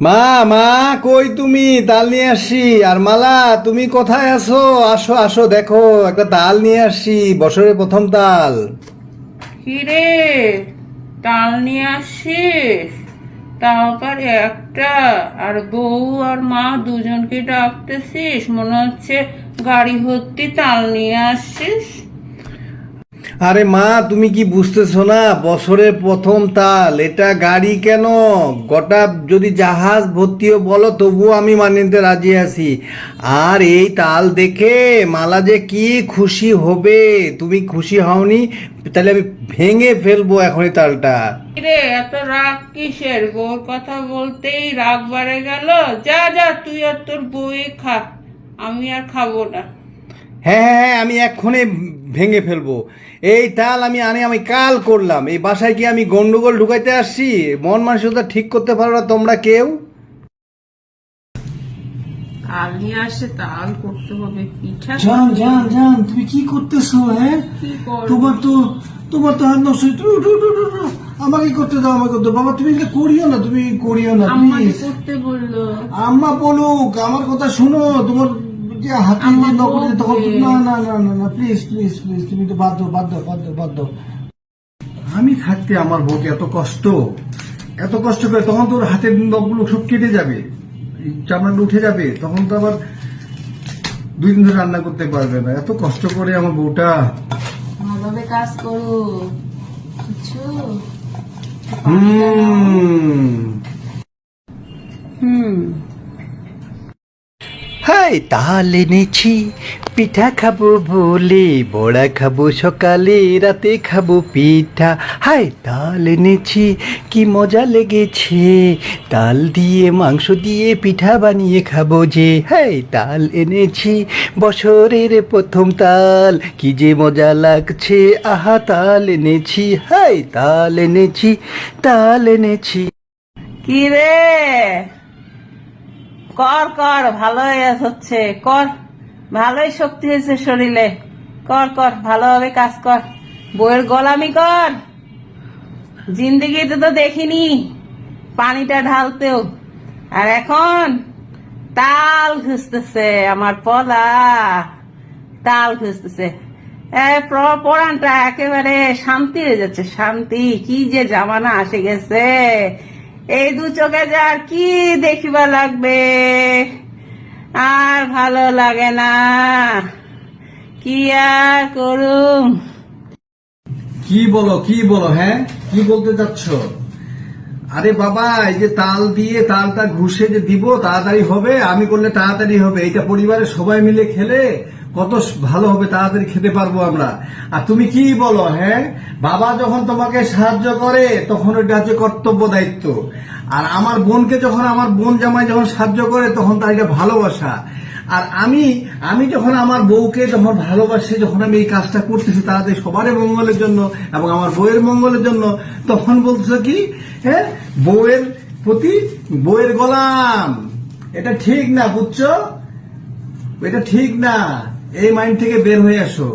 মা মা, কই তুমি? তাল নিয়ে আসছি আর মালা, তুমি কোথায় আছো? আসো আসো, দেখো, একটা তাল নিয়ে আসছি বছরের প্রথম তাল কিরে? তাল নিয়ে আসিস? তাও আবার একটা। আর বউ আর মা দুজনকে ডাকতেছিস, মনে হচ্ছে গাড়ি ভর্তি তাল নিয়ে আসছিস আরে মা, তুমি কি বুঝতেছো না? বছরের প্রথম তাল, এটা গাড়ি কেন? গোটা যদি জাহাজ ভর্তিও বলো, তবুও আমি মানিয়ে নিতে রাজি আছি। আর এই তাল দেখে মালা যে কি খুশি হবে, তুমি খুশি হওনি, তাহলে আমি ভেঙে ফেলব এখন এই তালটা। কিরে, এত রাগ কিসের? বউর কথা বলতেই রাগ বাড়ে গেল। যা যা, তুই আর তোর বউই খা, আমি আর খাব না। হ্যাঁ হ্যাঁ হ্যাঁ আমি এক্ষুনি ভেঙে ফেলব। এই তাল আমি আনে আমি কাল করলাম। এই বাসায় কি আমি গন্ডগোল ঢুকাইতে আসছি। মন মানসিকতা ঠিক করতে পারো না তোমরা কেউ? তাল নিয়ে আসে তাল করতে হবে পিঠা জান জান জান তুমি কি করতেছো হ্যাঁ? তোমার তো তোমার তো হাত নষ্ট। আমাকে করতে দাও আমাকে করতে বাবা তুমি এটা করিও না তুমি করিও না আমাকে প্লিজ করতে বলল। আম্মা বলুক আমার কথা শুনো তোমার যে হাতে নকল যে তখন। না না না না না প্লিজ প্লিজ প্লিজ তুমি তো বাধ্য বাধ্য বাধ্য বাধ্য। আমি থাকতে আমার বউকে এত কষ্ট? এত কষ্ট করে তখন তোর হাতের নখগুলো সব কেটে যাবে। চামড়াগুলো উঠে যাবে। তখন তো আবার দুই দিন ধরে রান্না করতে পারবে না। এত কষ্ট করে আমার বউটা। ভালোভাবে কাজ করো। কিছু? হুম। হুম। হাই তাল এনেছি, পিঠা খাব বলে, বড়া খাব সকালে, রাতে খাব পিঠা। হাই তাল এনেছি, কি মজা লেগেছে। তাল দিয়ে, মাংস দিয়ে, পিঠা বানিয়ে খাব যে। হাই তাল এনেছি, বছরের প্রথম তাল, কি যে মজা লাগছে। আহা, তাল এনেছি হাই তাল এনেছি তাল এনেছি। কি রে? কর কর, ভালোই হচ্ছে, কর। ভালোই শক্তি হয়েছে শরীরে। কর কর, ভালোভাবে কাজ কর। বইয়ের গোলামি কর। জিন্দিগিতে তো দেখিনি। পানিটা ঢালতেও। আর এখন তাল খুঁজতেছে আমার পদা তাল খুঁজতেছে পরাণটা একেবারে শান্তি হয়ে যাচ্ছে, শান্তি। কি যে জামানা আসে গেছে। এই দু চোখে যে আর কি দেখিবা লাগবে? আর ভালো লাগে না। কি আর করুম? কি বলো কি বলো হ্যাঁ? কি বলতে চাচ্ছ? আরে বাবা, এই যে তাল দিয়ে তালটা ঘুষে যে দিব, তাড়াতাড়ি হবে, আমি করলে তাড়াতাড়ি হবে। এটা পরিবারের সবাই মিলে খেলে কত ভালো হবে তাড়াতাড়ি খেতে পারব আমরা। আর তুমি কি বলো হ্যাঁ? বাবা যখন তোমাকে সাহায্য করে, তখন ওইটা হচ্ছে কর্তব্য দায়িত্ব। আর আমার বোনকে যখন, আমার বোন জামাই যখন সাহায্য করে, তখন তার এটা ভালোবাসা। আর আমি আমি যখন আমার বউকে যখন ভালোবাসি, যখন আমি এই কাজটা করতেছি তাদের সবারই মঙ্গলের জন্য এবং আমার বউয়ের মঙ্গলের জন্য, তখন বলছো কি হ্যাঁ? বউয়ের প্রতি, বউয়ের গোলাম। এটা ঠিক না, বুঝছ? এটা ঠিক না। এই মাইন্ড থেকে বের হয়ে আসো।